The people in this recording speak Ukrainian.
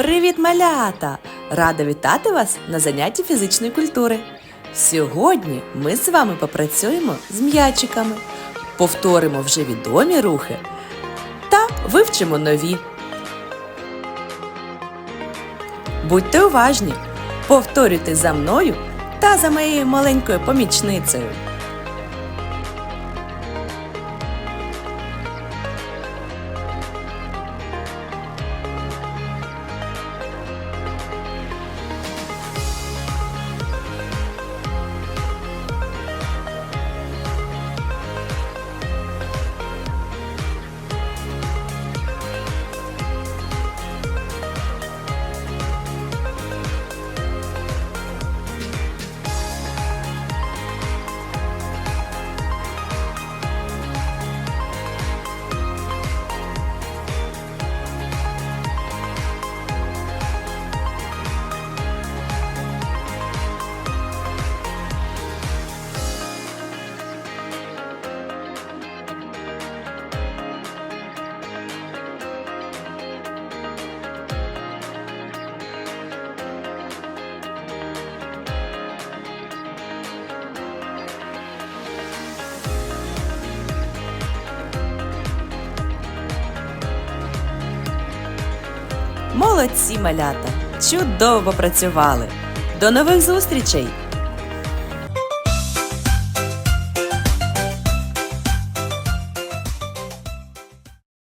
Привіт, малята! Рада вітати вас на занятті фізичної культури. Сьогодні ми з вами попрацюємо з м'ячиками, повторимо вже відомі рухи та вивчимо нові. Будьте уважні, повторюйте за мною та за моєю маленькою помічницею. Молодці малята! Чудово працювали! До нових зустрічей!